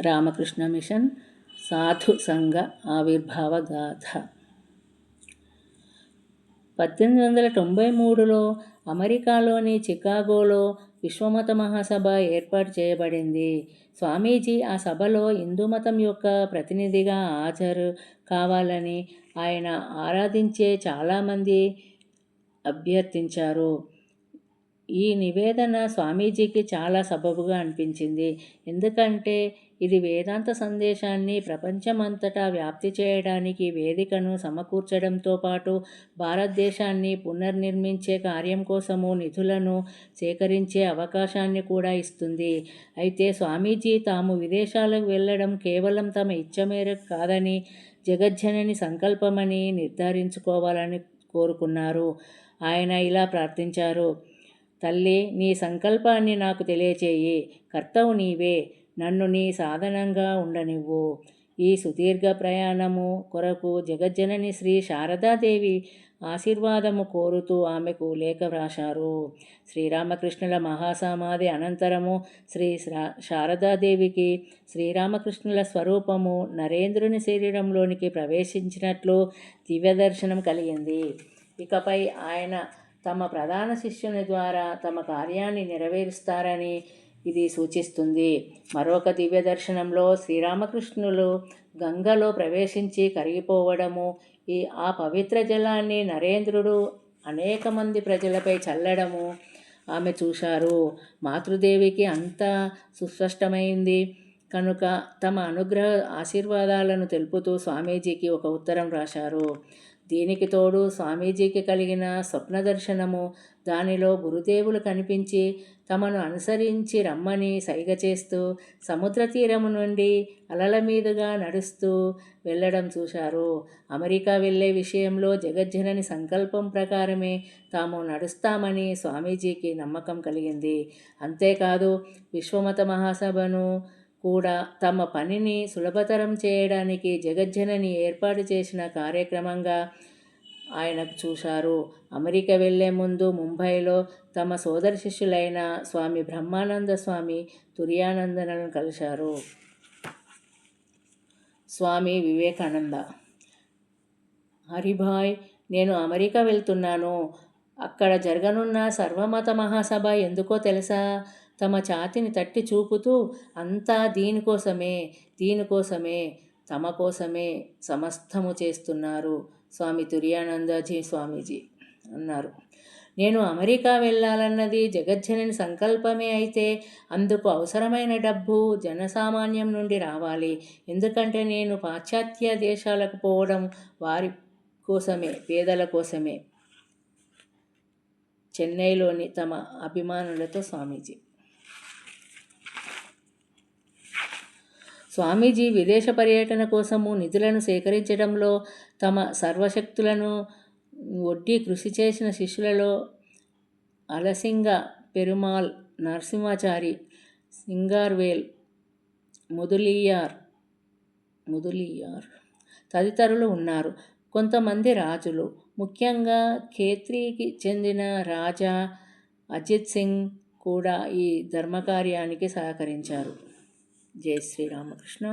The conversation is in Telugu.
రామకృష్ణ మిషన్ సాధు సంఘ ఆవిర్భావ గాథ. పద్దెనిమిది వందల తొంభై మూడులో అమెరికాలోని చికాగోలో విశ్వమత మహాసభ ఏర్పాటు చేయబడింది. స్వామీజీ ఆ సభలో హిందూ మతం యొక్క ప్రతినిధిగా హాజరు కావాలని ఆయన ఆరాధించే చాలామంది అభ్యర్థించారు. ఈ నివేదన స్వామీజీకి చాలా సబబుగా అనిపించింది. ఎందుకంటే ఇది వేదాంత సందేశాన్ని ప్రపంచమంతటా వ్యాప్తి చేయడానికి వేదికను సమకూర్చడంతో పాటు భారతదేశాన్ని పునర్నిర్మించే కార్యం కోసము నిధులను సేకరించే అవకాశాన్ని కూడా ఇస్తుంది. అయితే స్వామీజీ తాము విదేశాలకు వెళ్ళడం కేవలం తమ ఇచ్చ మేరకు కాదని జగజ్జనని సంకల్పమని నిర్ధారించుకోవాలని కోరుకున్నారు. ఆయన ఇలా ప్రార్థించారు తల్లి నీ సంకల్పాన్ని నాకు తెలియచేయి. కర్తవు నీవే నన్ను నీ సాధనంగా ఉండనివ్వు. ఈ సుదీర్ఘ ప్రయాణము కొరకు జగజ్జనని శ్రీ శారదాదేవి ఆశీర్వాదము కోరుతూ ఆమెకు లేఖ వ్రాశారు. శ్రీరామకృష్ణుల మహాసమాధి అనంతరము శ్రీ శారదాదేవికి శ్రీరామకృష్ణుల స్వరూపము నరేంద్రుని శరీరంలోనికి ప్రవేశించినట్లు దివ్యదర్శనం కలిగింది. ఇకపై ఆయన తమ ప్రధాన శిష్యుని ద్వారా తమ కార్యాన్ని నెరవేరుస్తారని ఇది సూచిస్తుంది. మరొక దివ్య దర్శనంలో శ్రీరామకృష్ణులు గంగలో ప్రవేశించి కరిగిపోవడము ఈ ఆ పవిత్ర జలాన్ని నరేంద్రుడు అనేక మంది ప్రజలపై చల్లడము ఆమె చూశారు. మాతృదేవికి అంత సుస్పష్టమైంది. కనుక తమ అనుగ్రహ ఆశీర్వాదాలను తెలుపుతూ స్వామీజీకి ఒక ఉత్తరం రాశారు. దీనికి తోడు స్వామీజీకి కలిగిన స్వప్న దర్శనము దానిలో గురుదేవులు కనిపించి తమను అనుసరించి రమ్మని సైగ చేస్తూ సముద్ర తీరము నుండి అలల మీదుగా నడుస్తూ వెళ్ళడం చూశారు. అమెరికా వెళ్ళే విషయంలో జగజ్జనని సంకల్పం ప్రకారమే తాము నడుస్తామని స్వామీజీకి నమ్మకం కలిగింది. అంతేకాదు విశ్వమత మహాసభను కూడా తమ పనిని సులభతరం చేయడానికి జగజ్జనని ఏర్పాటు చేసిన కార్యక్రమంగా ఆయనకు చూశారు. అమెరికా వెళ్ళే ముందు ముంబైలో తమ సోదర శిష్యులైన స్వామి బ్రహ్మానంద స్వామి తుర్యానందనను కలిశారు. స్వామి వివేకానంద హరిభాయ్ నేను అమెరికా వెళ్తున్నాను. అక్కడ జరగనున్న సర్వమత మహాసభ ఎందుకో తెలుసా? తమ ఛాతిని తట్టి చూపుతూ అంతా దీనికోసమే దీనికోసమే తమ కోసమే సమస్తము చేస్తున్నారు. స్వామి తుర్యానందజీ స్వామీజీ అన్నారు. నేను అమెరికా వెళ్ళాలన్నది జగజ్జనని సంకల్పమే అయితే అందుకు అవసరమైన డబ్బు జనసామాన్యం నుండి రావాలి. ఎందుకంటే నేను పాశ్చాత్య దేశాలకు పోవడం వారి కోసమే పేదల కోసమే. చెన్నైలోని తమ అభిమానులతో స్వామీజీ స్వామీజీ విదేశ పర్యటన కోసము నిధులను సేకరించడంలో తమ సర్వశక్తులను ఒడ్డి కృషి చేసిన శిష్యులలో అలసింగ పెరుమాల్ నరసింహాచారి సింగార్వేల్ ముదులియార్ ముదులియార్ తదితరులు ఉన్నారు. కొంతమంది రాజులు ముఖ్యంగా ఖేత్రికి చెందిన రాజా అజిత్ సింగ్ కూడా ఈ ధర్మకార్యానికి సహకరించారు. జై శ్రీరామకృష్ణ.